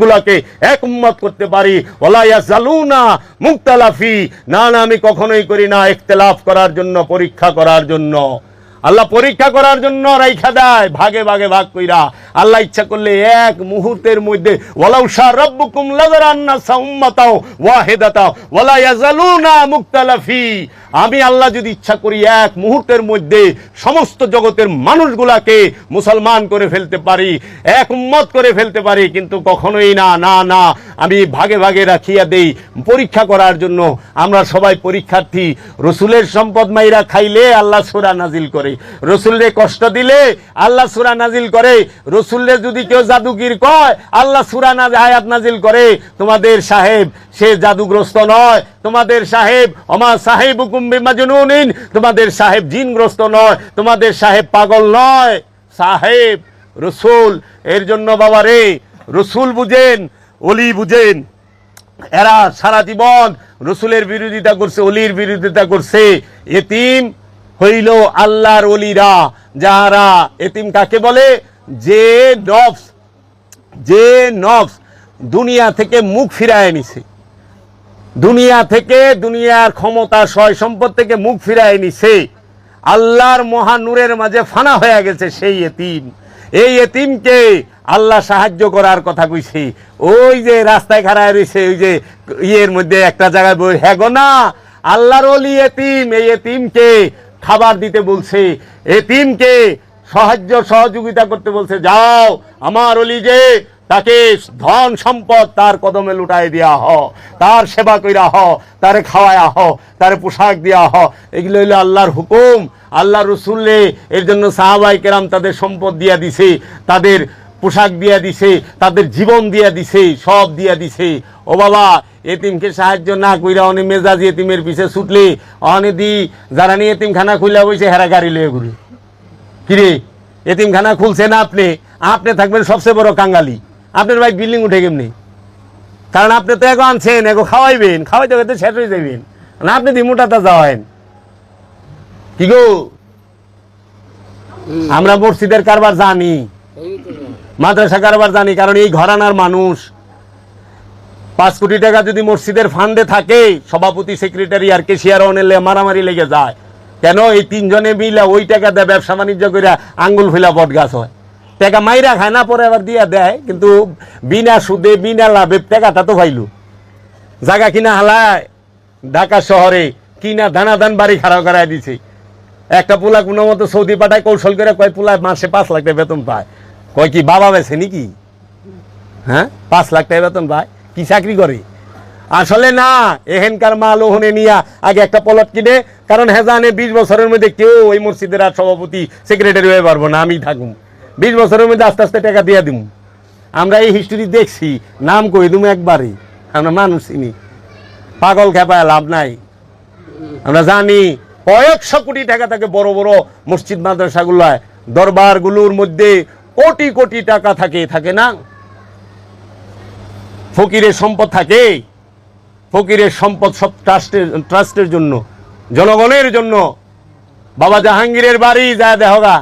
গুলাকে এক উম্মত করতে পারি। ওলাইয়া জালুনা মুক্তালাফি না না, আমি কখনোই করি না। একতলাফ করার জন্য, পরীক্ষা করার জন্য। আল্লাহ পরীক্ষা করার জন্য রাইখা দেয়, ভাগে ভাগে ভাগ কইরা। আল্লাহ ইচ্ছা করলে এক মুহূর্তের মধ্যে আমি আল্লাহ যদি ইচ্ছা করি এক মুহূর্তের মধ্যে সমস্ত জগতের মানুষগুলাকে মুসলমান করে ফেলতে পারি, এক উম্মত করে ফেলতে পারি, কিন্তু কখনোই না না না, আমি ভাগে ভাগে রাখিয়া দেই। পরীক্ষা করার জন্য আমরা সবাই পরীক্ষার্থী। রসুলের সম্পদ মাইরা খাইলে আল্লাহ সোরা নাজিল করে। রসুলরে কষ্ট দিলে আল্লাহ সুরা নাজিল করে। রসুলরে যদি কেউ জাদুগির কয়, আল্লাহ সুরা নাজ আয়াত নাজিল করে। তোমাদের সাহেব, সে জাদুগ্রস্ত নয়। তোমাদের সাহেব অমা সাহেব মাজনুনিন তোমাদের সাহেব জিনগ্রস্ত নয়। তোমাদের সাহেব পাগল নয়। সাহেব, রসুল, এর জন্য বাবা রে, রসুল বুঝেন, অলি বুঝেন। এরা সারা জীবন রসুলের বিরোধিতা করছে, অলির বিরোধিতা করছে। এতিম হইল আল্লাহর অলিরা যাহারা এতিম কাকে বলে? যে নফস যে নফস দুনিয়া থেকে মুখ ফিরায় নিছে। দুনিয়া থেকে দুনিয়ার ক্ষমতা, সয় সম্পদ থেকে মুখ ফিরায় নিছে। আল্লাহর মহানুরের মাঝে ফানা হয়ে গেছে সেই এতিম। এই এতিমকে আল্লাহ সাহায্য করার কথা কইছে। ওই যে রাস্তায় খাড়ায় রয়েছে ওই যে ইয়ের মধ্যে একটা জায়গায় বই হ্যাঁ গো না, আল্লাহর অলি এতিম, এই এতিমকে খাবার দিতে বলছে, এতিমকে সাহায্য, সহযোগিতা করতে বলছে, যাও আমার অলি যে তাকে ধন সম্পদ তার কদমে লুটাই দিয়া হ, তার সেবা কইরা হ, তারে খাওয়ায়া হ, তারে পোশাক দিয়া হ। এগুলো হইল আল্লাহর হুকুম, আল্লাহ রসুল্লে এর জন্য সাহাবাই কেরাম তাদের সম্পদ দিয়া দিছে, তাদের পোশাক দিয়া দিছে তাদের জীবন দিয়া দিছে সব দিয়া দিছে। ও বাবা এতিমকে সাহায্য না কইরা অনেক মেজাজ এতিমের পিছে ছুটলে অনেক দি যারা নিয়ে এতিমখানা খুলে বসে হেরা গাড়ি লয়ে ঘুরে। কিরে এতিমখানা খুলছেন আপনি? আপনি থাকবেন সবচেয়ে বড় কাঙ্গালি। আপনার ভাই বিল্ডিং উঠে কেমনি? কারণ আপনি তো এগো আনছেন এগো খাওয়াইবেন খাওয়াইতে খাওয়াইতে শেষ হয়ে যাবেন না আপনি দি মোটাটা যাওয়েন কি গো? আমরা মসজিদের কারবার জানি। মাদ্রাসা কারবার জানি, কারণ এই ঘরানার মানুষ। পাঁচ কোটি টাকা যদি মসজিদের ফান্ডে থাকে, সভাপতি, সেক্রেটারি আর কেশিয়ার অনেলে মারামারি লেগে যায়। কেন? এই তিনজনে মিলে ওই টাকা দেয় ব্যবসা বাণিজ্য করে আঙ্গুল ফেলা বট গাছ হয়। টাকা মাইরা খায় না, পরে আবার দিয়া দেয়, কিন্তু বিনা সুদে, বিনা লাভে টাকাটা তো ভাইলু জায়গা কিনা হালায়, ঢাকা শহরে কিনা দানা দান বাড়ি খারাপ করায় দিছে। একটা পোলা কোনো মতো সৌদি পাঠায় কৌশল করে কয় পোলা মাসে পাঁচ লাখ টাকা বেতন পায়। কয় কি বাবা বেছে নাকি? হ্যাঁ? পাঁচ লাখ টাকা বেতন ভাই, কি চাকরি করে? আসলে না এহেনকার মাল ওহনে নিয়া আগে একটা পলট কিনে, কারণ হেজানে বিশ বছরের মধ্যে কেউ ওই মসজিদের আর সভাপতি সেক্রেটারি হয়ে পারব না, আমি থাকুম। বিশ বছরের মধ্যে আস্তে আস্তে টাকা দিয়ে দিব আমরা এই হিস্টোরি দেখছি, নাম কই তুমি একবারই আমরা মানুষ চিনি। পাগল খেপায় লাভ নাই। আমরা জানি, কয়েকশো কোটি টাকা থাকে বড় বড় মসজিদ, মাদ্রাসাগুলায়। দরবারগুলোর মধ্যে কোটি কোটি টাকা থাকে থাকে না? ফকিরের সম্পদ থাকে। ফকিরের সম্পদ সব ট্রাস্টের ট্রাস্টের জন্য, জনগণের জন্য। বাবা জাহাঙ্গীরের বাড়ি যা দেহগা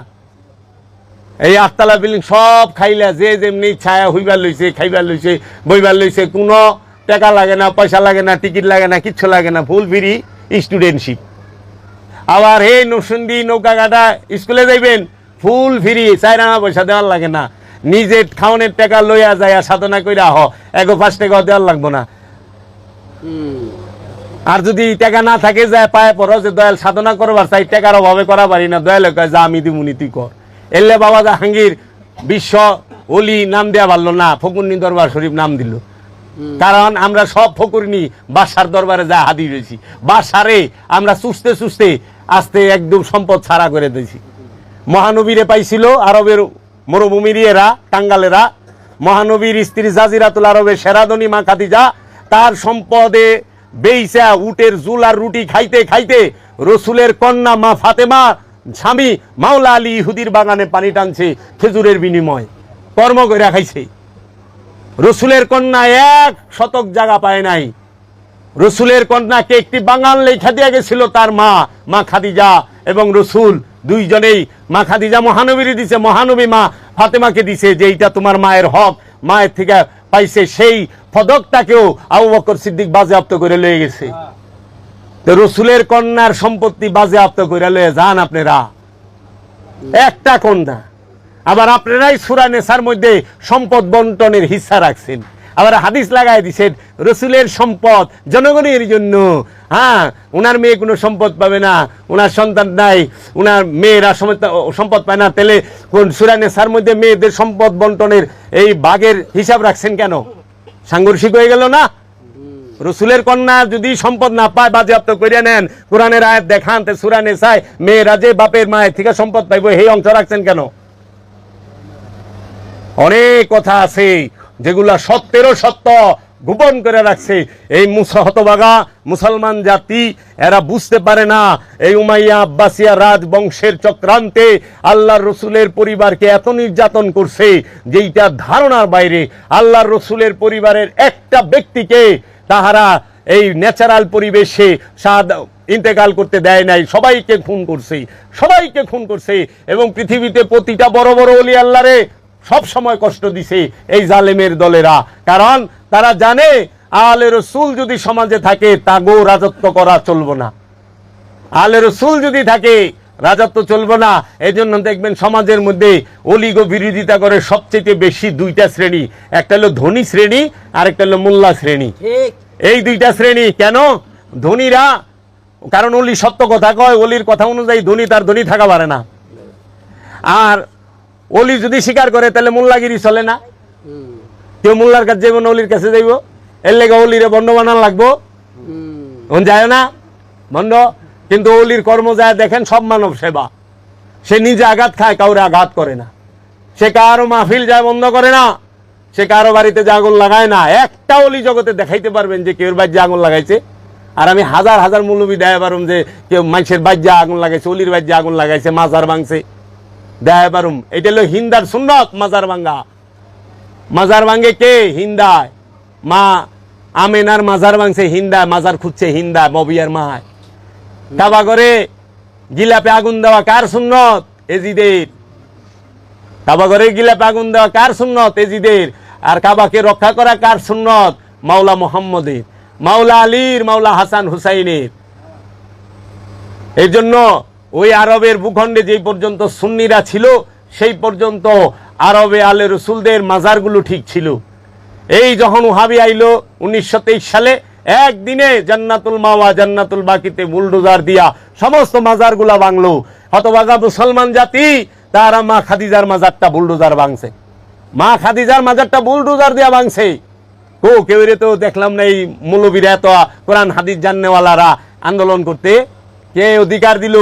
এই আটতলা বিল্ডিং সব খাইলা, যে যেমনি ছায়া হইবার লইছে, খাইবার লইছে, বইবার লইছে, কোনো টাকা লাগে না, পয়সা লাগে না, টিকিট লাগে না, কিচ্ছু লাগে না, ফুল ফ্রি স্টুডেন্টশিপ। আবার হে নসুন্দি নৌকা কাটা স্কুলে যাইবেন ফুল ফ্রি চার আনা পয়সা দেওয়ার লাগে না। নিজে খাওয়ানোর টাকা লইয়া যায় সাধনা কইরা হ এগো পাঁচ টাকা দেওয়ার লাগবো না। আর যদি টাকা না থাকে যায় পায়ে পড়ো যে দয়াল সাধনা করবার চাই টাকার অভাবে করা পারি না। দয়াল কয় যা আমি দিমুনি তুই কর। এলে বাবা জাহাঙ্গীর বিশ্ব অলি নাম দেয়া পারল না ফকুরনি দরবার শরীফ নাম দিল। কারণ আমরা সব ফকুরনি বাসার দরবারে যা হাদি রয়েছি। বাসারে আমরা চুষতে চুষতে আস্তে একদম সম্পদ ছাড়া করে দিয়েছি। মহানবীরে পাইছিল আরবের মরুভূমির এরা টাঙ্গালেরা। মহানবীর স্ত্রী জাজিরাতুল আরবের সেরাদনী মা খাদিজা, তার সম্পদে বেইসা, উটের জুল আর রুটি খাইতে খাইতে রসুলের কন্যা মা ফাতেমা, স্বামী মাওলা আলী ইহুদির বাগানে পানি টানছে, খেজুরের বিনিময়, কর্ম করে খাইছে। রসুলের কন্যা এক শতক জায়গা পায় নাই। রসুলের কন্যাকে একটি বাঙাল লেখা দিয়ে গেছিল তার মা মা খাদিজা এবং রসুল। দুইজনেই মা খাদিজা মহানবীর দিছে মহানবী মা ফাতেমাকে দিছে যে এইটা তোমার মায়ের হক মায়ের থেকে পাইছে সেই ফদকটাকেও আবু বকর সিদ্দিক বাজেয়াপ্ত করে লয়ে গেছে। তো রসুলের কন্যার সম্পত্তি বাজেয়াপ্ত করে লয়ে যান আপনারা। একটা কন্যা। আবার আপনারাই সুরা নেশার মধ্যে সম্পদ বন্টনের হিস্সা রাখছেন। আবার হাদিস লাগাই দিছেন, রসুলের সম্পদ, জনগণের জন্য। হ্যাঁ ওনার মেয়ে কোনো সম্পদ পাবে না ওনার সন্তান নাই ওনার মেয়েরা সম্পদ পায় না। তাহলে কোন সুরানে নেশার মধ্যে মেয়েদের সম্পদ বন্টনের এই বাগের হিসাব রাখছেন কেন? সাংঘর্ষিক হয়ে গেল না? রসুলের কন্যা যদি সম্পদ না পায়, বাজেয়াপ্ত করিয়া নেন, কোরআনের আয়াত দেখান, তে সুরা নেশায় মেয়েরা যে বাপের মায়ের থেকে সম্পদ পাইবো এই অংশ রাখছেন কেন? অনেক কথা আছে। যেগুলা সত্যেরও সত্য গোপন করে রাখছে। এই হতবাগা মুসলমান জাতি, এরা বুঝতে পারে না এই উমাইয়া আব্বাসিয়া রাজবংশের চক্রান্তে আল্লাহর রসুলের পরিবারকে এত নির্যাতন করছে যেইটা ধারণার বাইরে। আল্লাহর রসুলের পরিবারের একটা ব্যক্তিকে তাহারা এই ন্যাচারাল পরিবেশে সাদ ইন্তেকাল করতে দেয় নাই, সবাইকে খুন করছে, সবাইকে খুন করছে এবং পৃথিবীতে প্রতিটা বড় বড় অলি আল্লাহরে সব সময় কষ্ট দিছে এই জালেমের দলেরা। কারণ তারা জানে আলে রসুল যদি সমাজে থাকে তাগো রাজত্ব করা চলবো না। আলে রসুল যদি থাকে রাজত্ব চলবে না। এই জন্য দেখবেন সমাজের মধ্যে অলিগ বিরোধিতা করে সবচেয়ে বেশি দুইটা শ্রেণি। একটা হলো ধনী শ্রেণি আর একটা হলো মোল্লা শ্রেণি। এই দুইটা শ্রেণি কেন? ধনীরা কারণ অলি সত্য কথা কয় অলির কথা অনুযায়ী ধনী তার ধনী থাকা পারে না। আর অলি যদি স্বীকার করে, তাহলে মোল্লাগিরি চলে না? কেউ মোল্লার কাছে যাইব না, অলির কাছে যাইব? এর লেগে অলিরে বন্ড বানান লাগবো? হুম যায় না? বন্ধ? কিন্তু অলির কর্ম যায়, দেখেন, সব মানব সেবা। সে নিজে আঘাত খায়, কাউরে আঘাত করে না। সে কারও মাহফিল যায়, বন্ধ করে না। সে কারও বাড়িতে যে আগুন লাগায় না। একটা অলি জগতে দেখাইতে পারবেন যে কেউ বাজ্যে আগুন লাগাইছে। আর আমি হাজার হাজার মৌলবী দেয় পারুম যে কেউ মানুষের বাজ্যে আগুন লাগাইছে, অলির বাজ্যে আগুন লাগাইছে, মাজার ভাঙছে। দেয় পারুম এটা হলো হিন্দার সুন্নত, মাজার ভাঙ্গা। মাজার ভাঙ্গে কে? হিন্দায়। মা আমেনার মাজার ভাঙছে হিন্দায়, মাজার খুঁজছে হিন্দায়, মবিয়ার মায়। কাবা করে গিলাপে আগুন দেওয়া কার সুন্নত? এজিদের। কাবা করে গিলাপে আগুন দেওয়া কার সুন্নত? এজিদের। আর কাবাকে রক্ষা করা কার সুন্নত? মাওলা মোহাম্মদের। মাওলা আলীর, মাওলা হাসান হুসাইনের। এই জন্য ওই আরবের ভূখণ্ডে যেই পর্যন্ত সুন্নিরা ছিল, সেই পর্যন্ত আরবে আলে রসুলদের মাজারগুলো ঠিক ছিল। এই যখন উহাবি আইলো উনিশশো তেইশ সালে, একদিনে জান্নাতুল মাওয়া, জান্নাতুল বাকিতে বুলডোজার দিয়া সমস্ত মাজারগুলা ভাঙলো। হতবাগা মুসলমান জাতি, তারা মা খাদিজার মাজারটা বুলডোজার ভাঙছে। মা খাদিজার মাজারটা বুলডোজার দিয়া ভাঙছে। কো কেউ তো দেখলাম না এই মৌলবীরা এত কোরআন হাদিস জাননেওয়ালারা আন্দোলন করতে। কে অধিকার দিল?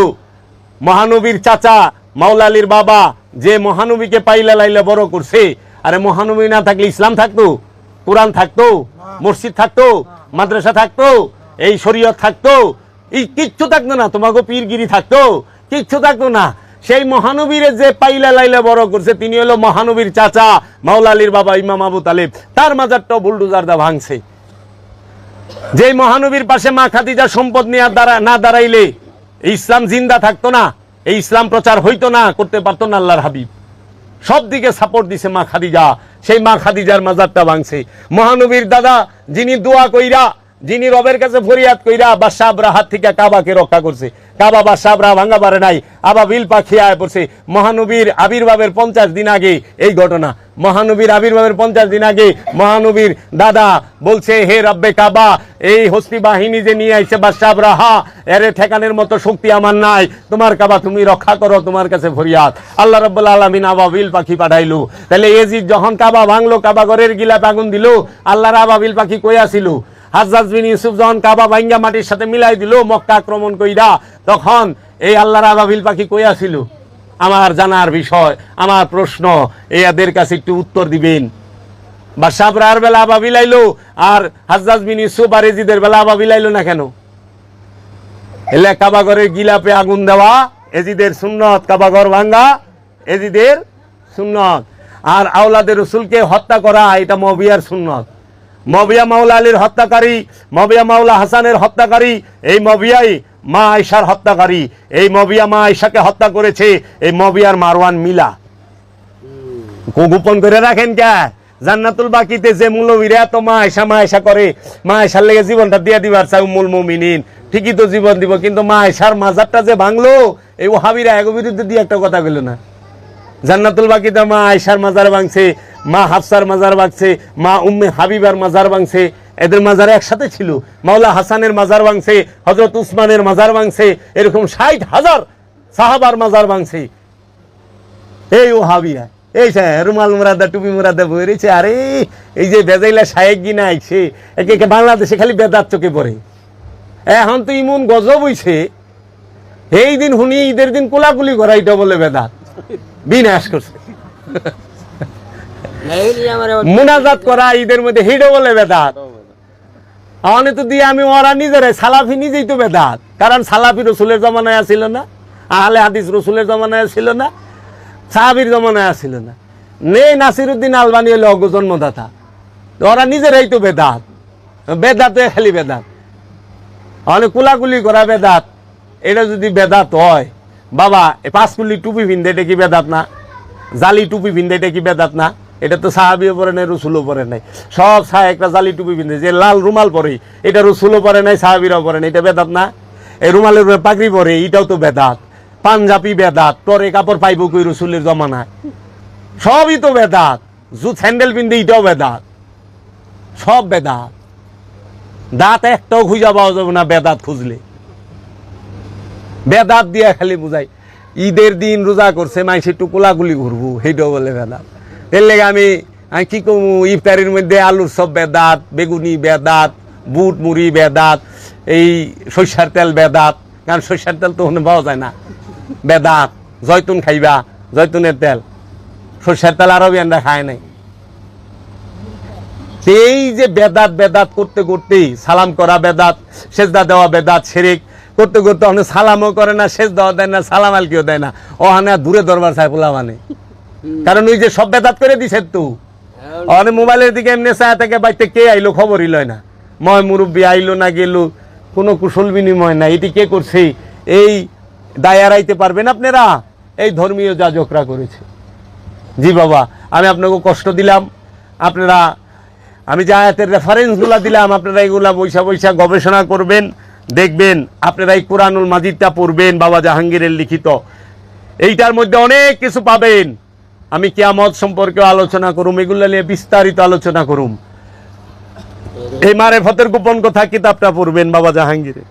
মহানবীর চাচা, মাওলালির বাবা, যে মহানবীকে পাইলা লাইলা বড় করছে। আরে মহানবী না থাকলে ইসলাম থাকতো? কোরআন থাকতো? মসজিদ থাকতো? মাদ্রাসা থাকতো? এই শরীয়ত থাকতো? এই কিচ্ছু থাকতো না তোমাকে পীরগিরি থাকতো? কিচ্ছু থাকতো না। সেই মহানবীরে যে পাইলা লাইলা বড় করছে, তিনি হলো মহানবীর চাচা মাওলা আলীর বাবা ইমাম আবু তালেব। তার মাজারটাও বুলডোজার দা ভাঙছে। যে মহানবীর পাশে মা খাদিজা সম্পদ নিয়ে দাঁড়া না দাঁড়াইলে এই ইসলাম জিন্দা থাকতো না, এই ইসলাম প্রচার হইতো না, করতে পারতো না আল্লাহর হাবিব। সব দিকে সাপোর্ট দিছে মা খাদিজা। সেই মা খাদিজার মাজারটা ভাঙছে। মহানবীর দাদা, যিনি দোয়া কইরা যিনি রবের কাছে ফরিয়াদ কইরা বাদশাহরা হাত থেকে কাবাকে রক্ষা করছে। কাবা বাদশাহরা ভাঙা পারে নাই আবা বিল পাখি আয় পড়ছে। মহানবীর আবির্ভাবের পঞ্চাশ দিন আগে এই ঘটনা। মহানবীর আবির্ভাবের পঞ্চাশ দিন আগে মহানবীর দাদা বলছে, হে রব্বে কাবা, এই হস্তি বাহিনী যে নিয়ে আইছে বাদশাহরা হা, এরে ঠেকানের মতো শক্তি আমার নাই। তোমার কাবা তুমি রক্ষা করো, তোমার কাছে ফরিয়াদ। আল্লাহ রব্বুল আলমিন আবাবিল পাখি পাঠাইলো। তাহলে এজিদ যখন কাবা ভাঙলো, কাবা ঘরের গিলা আগুন দিল, আল্লাহর আবাবিল পাখি কইয়া ছিল হাজাজ বিন ইউসুফ যখন কাবা ভাঙ্গা মাটির সাথে মিলাই দিল, মক্কা আক্রমণ কইরা, তখন এই আল্লাহর আবাবিল পাখি কইয়া ছিল আমার জানার বিষয়, আমার প্রশ্ন এদের কাছে একটু উত্তর দিবেন। বা সাবরার বেলা আবা বিলাইলো আর হাজাজ বিন ইউসুফ আর এজিদের বেলা আবা বিলাইলো না কেন? এলে কাবাগরের গিলাপে আগুন দেওয়া, এজিদের সুন্নত কাবাগর ভাঙ্গা, এজিদের সুন্নত। আর আওলাদের রসুলকে হত্যা করা, এটা মবিয়ার সুন্নত। মবিয়া মাওলা আলীর হত্যাকারী, মবিয়া মাওলা হাসানের হত্যাকারী, এই মবিয়াই মা আয়সার হত্যাকারী, এই মবিয়া মা আয়সাকে হত্যা করেছে, এই মবিয়ার মারওয়ান মিলা। গোপন করে রাখেন কে? জান্নাতুল বাকিতে যে মৌলবীরা এত মা আয়সা মা আয়সা করে, মা আয়সার লেগে জীবনটা দিয়া দিবার চাই উমুল মুমিনিন। ঠিকই তো জীবন দিব, কিন্তু মা আয়সার মাজারটা যে ভাঙলো, এই ওহাবিরা এক বিরুদ্ধে দিয়ে একটা কথা বলল না। জান্নাতুল বাকিতে মা আয়সার মাজার ভাঙছে, মা হাফসার মাজার ভাঙছে, মা উম্মে হাবিবার মাজার ভাঙছে, এদের মাজার একসাথে ছিল। মাওলা হাসানের মাজার ভাঙছে হজরত উসমানের মাজার ভাঙছে, এরকম ষাট হাজার সাহাবার মাজার ভাঙছে। এই ও হাবিয়া এই রুমাল মুরাদা, টুপি মুরাদা বই আরে, এই যে বেজাইলা শায়েক গিনা আইছে, একে একে বাংলাদেশে খালি বেদার চোখে পড়ে। এখন তো ইমন গজব হইছে, এই দিন শুনি ঈদের দিন কোলাকুলি করা এটা বলে বেদাত। বিনাশ করছে মুনাজাত করা, ঈদের মধ্যে হিডো বলে বেদাত। আমানে তো দিয়ে আমি ওরা নিজেরাই সালাফি নিজেই তো বেদাত। কারণ সালাফি রসুলের জমানায় আসিল না, আহলে হাদিস রসুলের জমানায় আসিল না, সাহাবির জমানায় আসিল না। নে নাসিরুদ্দিন আলবানি হলো অজ্ঞ জন্মদাতা। ওরা নিজেরাই তো বেদাত। বেদাতে খালি বেদাত। অনেক কুলাকুলি করা বেদাত। এটা যদি বেদাত হয় বাবা, এ পাঁচকুলি টুপি ভিন্দে এটা কি বেদাত না? জালি টুপি ভিন্দে এটা কি বেদাত না? এটা তো সাহাবিও পরে নাই, রসুলও পরে নাই। সব সাহ একটা জালি টুপি ভিন্দে যে লাল রুমাল পরে, এটা রসুলও পরে নাই, সাহাবিরাও পরে নাই, এটা বেদাত না? এই রুমালের উপরে পাগড়ি পরে, এটাও তো বেদাত। পাঞ্জাবি বেদাত পরে কাপড় পাইব কই রসুলের জমানায়? সবই তো বেদাত। জুত, স্যান্ডেল পিন্ধে এটাও বেদাত। সব বেদাত। দাঁত একটাও খুঁজা পাওয়া যাবে না বেদাত খুঁজলে। বেদাত দিয়া খালি বুঝাই। ঈদের দিন রোজা করছে মাইসে একটু কোলাগুলি ঘুরবো সেইটাও বলে বেদাত। এর লেগে আমি কি কমু ইফতারির মধ্যে আলুর সব বেদাত, বেগুনি বেদাত, বুট মুড়ি বেদাত, এই সর্ষার তেল বেদাত, কারণ সর্ষার তেল তো ওখানে পাওয়া যায় না। বেদাত, জয়তুন খাইবা, জয়তুনের তেল। সর্ষার তেল আরও বিয়ানরা খায় নাই। এই যে বেদাত বেদাত করতে করতেই সালাম করা বেদাত, সেজদা দেওয়া বেদাত, সেরেক করতে করতে অনেক সালামও করে না, শেষ দেওয়া দেয় না সালাম আলকিও দেয় না। ওখানে দূরে দরবার পোলা মানে। কারণ ওই যে সব বেদাত করে দিছে তো। অনেক মোবাইলের দিকে এমনি চায় থেকে, বাইতে কে আইলো খবরই লয় না। ময় মুরব্বী আইলো না গেলো, কোনো কুশল বিনিময় না এটি কে করছে? এই দায় এড়াইতে পারবেন আপনারা? এই ধর্মীয় যাজকরা করেছে। জি বাবা, আমি আপনাকে কষ্ট দিলাম। আপনারা, আমি যে রেফারেন্সগুলো দিলাম, আপনারা এগুলা বৈশা বৈশা গবেষণা করবেন। দেখবেন, আপনারা এই কোরআনুল মাজিদটা পড়বেন, বাবা জাহাঙ্গীরের লিখিত। এইটার মধ্যে অনেক কিছু পাবেন। আমি কিয়ামত সম্পর্কে আলোচনা করুম, এগুলো নিয়ে বিস্তারিত আলোচনা করুম। এই মারে ফতের গোপন কথা কিতাবটা পড়বেন, বাবা জাহাঙ্গীরে।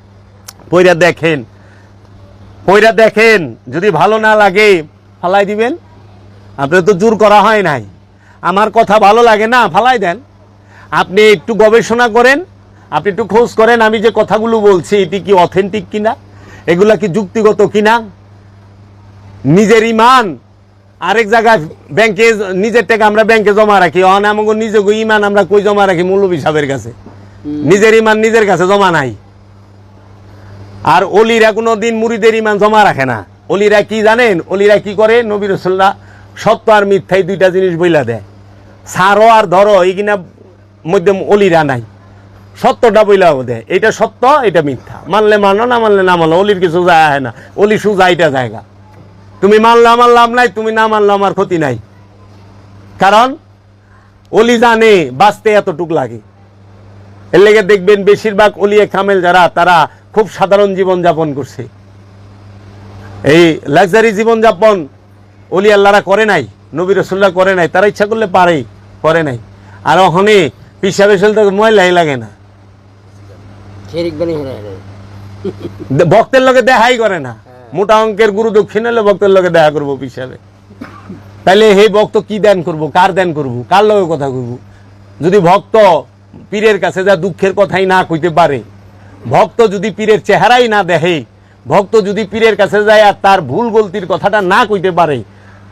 পইরা দেখেন পইরা দেখেন, যদি ভালো না লাগে, ফালাই দিবেন। আপনার তো জোর করা হয় নাই। আমার কথা ভালো লাগে না, ফালাই দেন। আপনি একটু গবেষণা করেন আপনি একটু খোঁজ করেন আমি যে কথাগুলো বলছি এটি কি অথেন্টিক কিনা? এগুলা কি যুক্তিগত কিনা? নিজের ইমান আরেক জায়গায় ব্যাংকে নিজের টাকা আমরা ব্যাংকে জমা রাখি। অন আমাকে নিজেকে ইমান আমরা কই জমা রাখি? মৌলবী সাহেবের কাছে। নিজের ইমান নিজের কাছে জমা নাই। আর অলিরা কোনো দিন মুড়িদের ইমান জমা রাখে না। অলিরা কি জানেন? অলিরা কি করে? নবী রসুল্লাহ সত্য আর মিথ্যাই দুইটা জিনিস বইলা দেয়। সারো আর ধরো এই কিনা মধ্যে অলিরা নাই। সত্যটা বইলা দেয় এটা সত্য এটা মিথ্যা। মানলে মানো না মানলে না মানো অলির কিছু যায় হয় না। অলি সুজা এটা জায়গা। তুমি মানলে আমার লাভ নাই, তুমি না মানলে আমার ক্ষতি নাই। কারণ, অলি জানে, বাঁচতে এতটুক লাগে। এর লেগে দেখবেন, বেশিরভাগ অলিয়ে খামেল যারা, তারা খুব সাধারণ জীবন যাপন করছে। এই লাক্সারি জীবন যাপন অলি আল্লাহরা করে নাই, নবী রসুল্লাহ করে নাই, তারা ইচ্ছা করলে পারে, করে নাই। আর ওখানে পিসাবে চলতে ময়লাই লাগে না শেরিক বানি হেরে হেরে দে- ভক্তের লগে দেখাই করে না। মোটা অঙ্কের গুরু দক্ষিণ হলে ভক্তের লগে দেখা করব পিসাবে তাইলে হে ভক্ত কি দান করব কার দান করব কার লগে কথা কইব? যদি ভক্ত পীরের কাছে যা দুঃখের কথাই না কইতে পারে ভক্ত যদি পীরের চেহারাই না দেখে ভক্ত যদি পীরের কাছে যায় আর তার ভুল গলতির কথাটা না কইতে পারে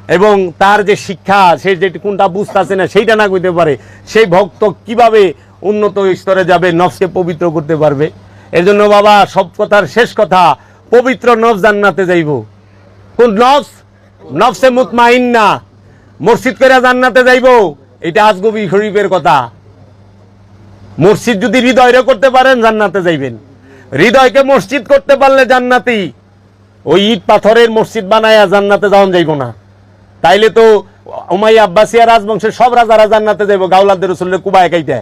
এবং তার যে শিক্ষা সে যে কোনটা বুঝতেছে না সেইটা না কইতে পারে সেই ভক্ত কীভাবে উন্নত স্তরে যাবে, নফসকে পবিত্র করতে পারবে। এর জন্য বাবা, সব কথার শেষ কথা, পবিত্র নফস জান্নাতে যাইব। কোন নফস? নফসে মুতমাইন্না মসজিদ করে জান্নাতে যাইব। এটা আজগবি শরীফের কথা। মসজিদ যদি হৃদয়রে করতে পারেন, জান্নাতে যাইবেন। হৃদয়কে মসজিদ করতে পারলে জান্নাতি। ওই ইট পাথরের মসজিদ বানায়া জান্নাতে যাওয়া যাইব না। তাইলে তো উমাই আব্বাসিয়া রাজবংশের সব রাজারা জান্নাতে যাইব গাউলাদের রসুলের কুবায় কাইতে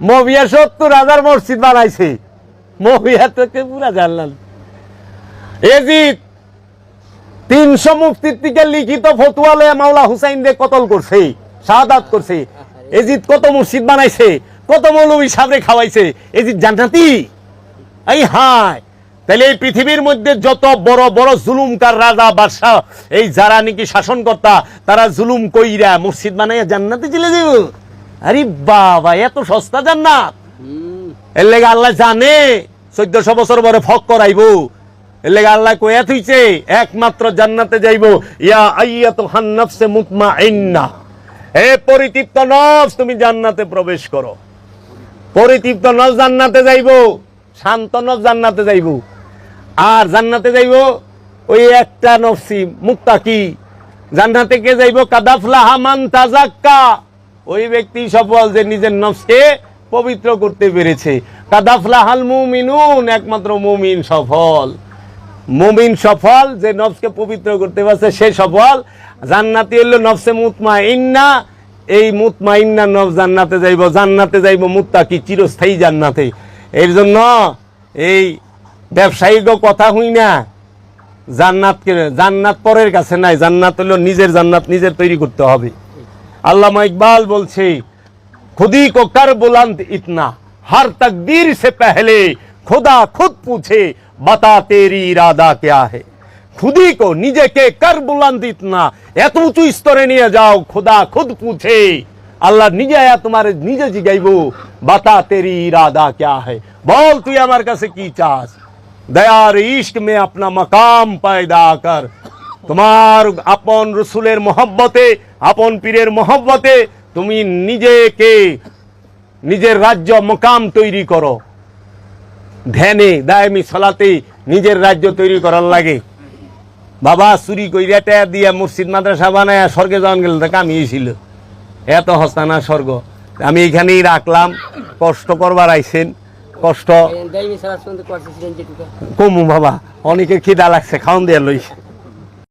মবিয়া সত্তর হাজার মসজিদ বানাইছে। মবিয়া তোকে পুরা জানলাম। এজিদ, তিনশো মুফতির থেকে লিখিত ফতুয়া লয়ে মাওলা হুসাইন দে কতল করছে, শাহাদাত করছে। এজিদ কত মসজিদ বানাইছে, কত মৌলবী সাবরে খাওয়াইছে। এজিদ, জান্নাতি? এই হায়। তাহলে এই পৃথিবীর মধ্যে যত বড় বড় জুলুমকার রাজা, বাদশাহ, এই যারা নাকি শাসনকর্তা, তারা জুলুম কইরা মসজিদ বানাইয়া জান্নাতে চলে যাব আরে বাবা এত সস্তা জান্নাত। এর লেগে আল্লাহ জানে চোদ্দশো বছর পরে ফক করাইব। এর লেগে আল্লাহ কয়া থইছে একমাত্র জান্নাতে যাইব। ইয়া আইয়া তো হান্নাফসে মুতমা ইন্না হে পরিতৃপ্ত নফস তুমি জান্নাতে প্রবেশ করো। পরিতৃপ্ত নফস জান্নাতে যাইব শান্ত নফস জান্নাতে যাইব। আর জান্নাতে যাইব ওই একটা নফসি মুক্তা কি জান্নাতে কে যাইব? কাদাফলা হামান তাজাক্কা ওই ব্যক্তি সফল যে নিজের নফসকে পবিত্র করতে পেরেছে। কাদাফলা হাল মুমিনুন, একমাত্র মুমিন সফল। মুমিন সফল যে নফসকে পবিত্র করতে পারছে, সে সফল। জান্নাতি এলো নফসে মুতমা ইন্না এই মুতমা ইন্না নফস জান্নাতে যাইব জান্নাতে যাইব মুত্তা কি? চিরস্থায়ী জান্নাতে। এর জন্য এই ব্যবসায়িক কথা হই না। জান্নাতকে জান্নাত পরের কাছে নাই। জান্নাত হলো নিজের জান্নাত নিজের তৈরি করতে হবে। अल्लामा इकबाल बोल खुदी को कर बुलंद इतना हर तकदीर से पहले खुदा खुद पूछे बता तेरी इरादा क्या है खुदी को निजे के कर बुलंद इतना यत इस स्तरे नहीं जाओ खुदा खुद पूछे अल्लाह निजे आया तुम्हारे निजे जी गई वो बता तेरी इरादा क्या है बोल तू हमारे से की चाह दया इश्क में अपना मकाम पैदा कर তোমার আপন রসুলের মহব্বতে আপন পীরের মহব্বতে তুমি নিজেকে নিজের রাজ্য মকাম তৈরি করো। ধ্যানে দায়মি সলাতে নিজের রাজ্য তৈরি করার লাগে। বাবা চুরি কইরা টাকা দিয়া মসজিদ মাদ্রাসা বানায় স্বর্গে যাওয়ান গেল তা কামিয়েছিল এত হস্তানা স্বর্গ। আমি এখানেই রাখলাম। কষ্ট করবার আইসেন কষ্ট কমু বাবা অনেকের খিদা লাগছে খাওন দিয়ে লইছে।